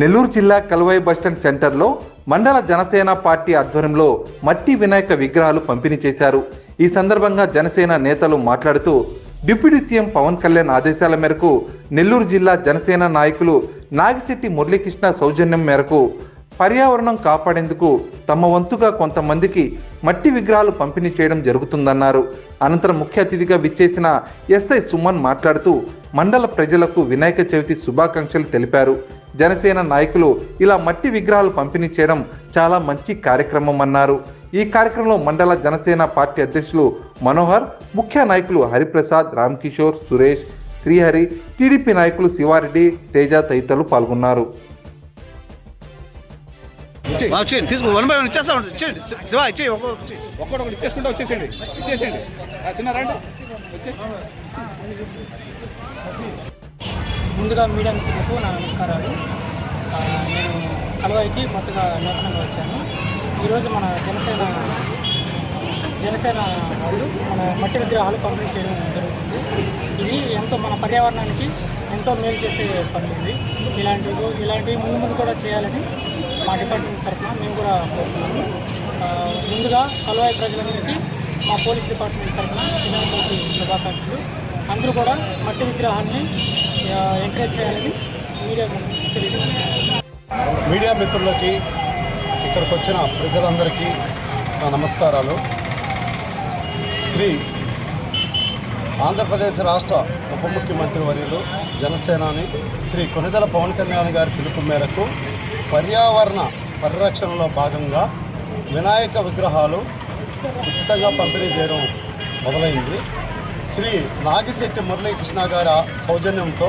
నెల్లూరు జిల్లా కలువై బస్టాండ్ సెంటర్లో మండల జనసేన పార్టీ ఆధ్వర్యంలో మట్టి వినాయక విగ్రహాలు పంపిణీ చేశారు. ఈ సందర్భంగా జనసేన నేతలు మాట్లాడుతూ డిప్యూటీ సీఎం పవన్ కళ్యాణ్ ఆదేశాల మేరకు నెల్లూరు జిల్లా జనసేన నాయకులు నాగిశెట్టి మురళీకృష్ణ సౌజన్యం మేరకు పర్యావరణం కాపాడేందుకు తమ వంతుగా కొంతమందికి మట్టి విగ్రహాలు పంపిణీ చేయడం జరుగుతుందన్నారు. అనంతరం ముఖ్య అతిథిగా విచ్చేసిన ఎస్ఐ సుమన్ మాట్లాడుతూ మండల ప్రజలకు వినాయక చవితి శుభాకాంక్షలు తెలిపారు. జనసేన నాయకులు ఇలా మట్టి విగ్రహాలు పంపిణీ చేయడం చాలా మంచి కార్యక్రమం అన్నారు. ఈ కార్యక్రమంలో మండల జనసేన పార్టీ అధ్యక్షులు మనోహర్ ముఖ్య నాయకులు హరిప్రసాద్ రామ్ కిషోర్ సురేష్ శ్రీహరి టీడీపీ నాయకులు శివారెడ్డి తేజ తదితరులు పాల్గొన్నారు. బాగా చేయండి తీసుకో వన్ బై వన్ ఇచ్చేస్తా ఉండండి ఇచ్చేయండి శి- శివ ఇచ్చేయి ఒక్కొక్కటి ఇచ్చేయి. ఒక్కడొకటి ఇచ్చేసుకుంటే వచ్చేసేయండి ఇచ్చేసేయండి ఆ, తిన్నారండి వచ్చే ముందుగా మీడియా మిత్రులకు నా నమస్కారాలు. నేను కలవాయికి కొత్తగా నూతనంగా వచ్చాను. ఈరోజు మన జనసేన జనసేన వాళ్ళు మన మట్టి విగ్రహాలు పంపిణీ చేయడం జరుగుతుంది. ఇది ఎంతో మన పర్యావరణానికి ఎంతో మేలు చేసే పనుంది ఇలాంటివి ఇలాంటివి ముందు ముందు కూడా చేయాలని మా డిపార్ట్మెంట్ తరఫున మేము కూడా కోరుతున్నాము. ముందుగా కలవాయి ప్రజలందరికీ మా పోలీస్ డిపార్ట్మెంట్ తరఫున వినాయక శుభాకాంక్షలు. అందరూ కూడా మట్టి విగ్రహాన్ని ఎంకరేజ్ చేయాలని మీడియా మీడియా మిత్రులకి ఇక్కడికి వచ్చిన ప్రజలందరికీ నా నమస్కారాలు. శ్రీ ఆంధ్రప్రదేశ్ రాష్ట్ర ఉప ముఖ్యమంత్రి వర్యులు జనసేనాని శ్రీ కొనిదల పవన్ కళ్యాణ్ గారి పిలుపు మేరకు పర్యావరణ పరిరక్షణలో భాగంగా వినాయక విగ్రహాలు ఉచితంగా పంపిణీ చేయడం మొదలైంది. శ్రీ నాగిశెట్టి మురళీకృష్ణ గారి సౌజన్యంతో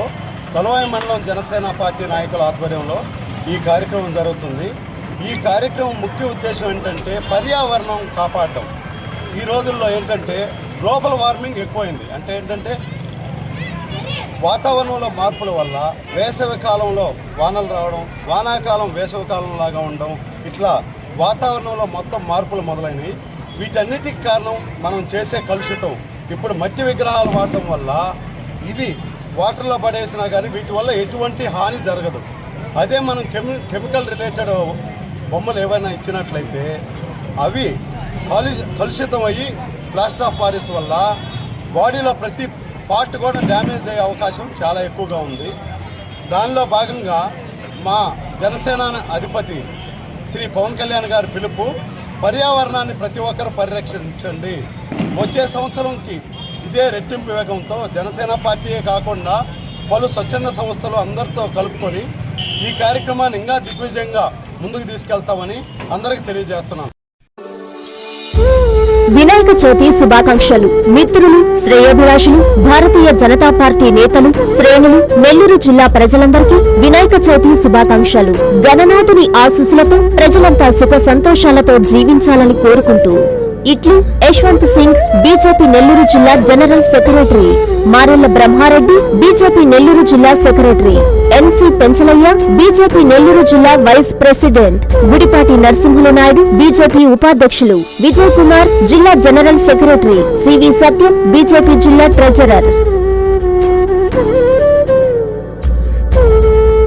తలవాయి మండలం జనసేన పార్టీ నాయకుల ఆధ్వర్యంలో ఈ కార్యక్రమం జరుగుతుంది. ఈ కార్యక్రమం ముఖ్య ఉద్దేశం ఏంటంటే పర్యావరణం కాపాడటం ఈ రోజుల్లో ఏంటంటే గ్లోబల్ వార్మింగ్ ఎక్కువైంది. అంటే ఏంటంటే వాతావరణంలో మార్పుల వల్ల వేసవి కాలంలో వానలు రావడం వానాకాలం వేసవి కాలంలాగా ఉండడం ఇట్లా వాతావరణంలో మొత్తం మార్పులు మొదలైనవి. వీటన్నిటికి కారణం మనం చేసే కలుషితం. ఇప్పుడు మట్టి విగ్రహాలు వాడటం వల్ల ఇవి వాటర్లో పడేసినా కానీ వీటి వల్ల ఎటువంటి హాని జరగదు. అదే మనం కెమి కెమికల్ రిలేటెడ్ బొమ్మలు ఏవైనా ఇచ్చినట్లయితే అవి కాలు కలుషితం అయ్యి ప్లాస్టర్ ఆఫ్ పారిస్ వల్ల బాడీలో ప్రతి పార్ట్ కూడా డ్యామేజ్ అయ్యే అవకాశం చాలా ఎక్కువగా ఉంది. దానిలో భాగంగా మా జనసేన అధిపతి శ్రీ పవన్ కళ్యాణ్ గారి పిలుపు పర్యావరణాన్ని ప్రతి ఒక్కరు పరిరక్షించండి. వచ్చే సంవత్సరంకి ఇదే రెట్టింపు వేగంతో జనసేన పార్టీయే కాకుండా పలు స్వచ్ఛంద సంస్థలు అందరితో కలుపుకొని ఈ కార్యక్రమాన్ని ఇంకా దిగ్విజయంగా ముందుకు తీసుకెళ్తామని అందరికీ తెలియజేస్తున్నాను వినాయక చవితి శుభాకాంక్షలు. మిత్రులు శ్రేయోభిలాషులు భారతీయ జనతా పార్టీ నేతలు శ్రేణులు నెల్లూరు జిల్లా ప్రజలందరికీ వినాయక చవితి శుభాకాంక్షలు. గణనాథుని ఆశీస్సులతో ప్రజలంతా సుఖ సంతోషాలతో జీవించాలని కోరుకుంటూ ఇట్లు యశ్వంత్ సింగ్ బీజేపీ నెల్లూరు జిల్లా general secretary. Marella Brahmareddy BJP Nellore జిల్లా secretary. NC Penchalaiah BJP Nellore జిల్లా vice president. Gudipati Narasimhula Naidu BJP ఉపాధ్యక్షులు. విజయ్ కుమార్ జిల్లా general secretary. CV Satyam BJP జిల్లా ట్రెజరర్.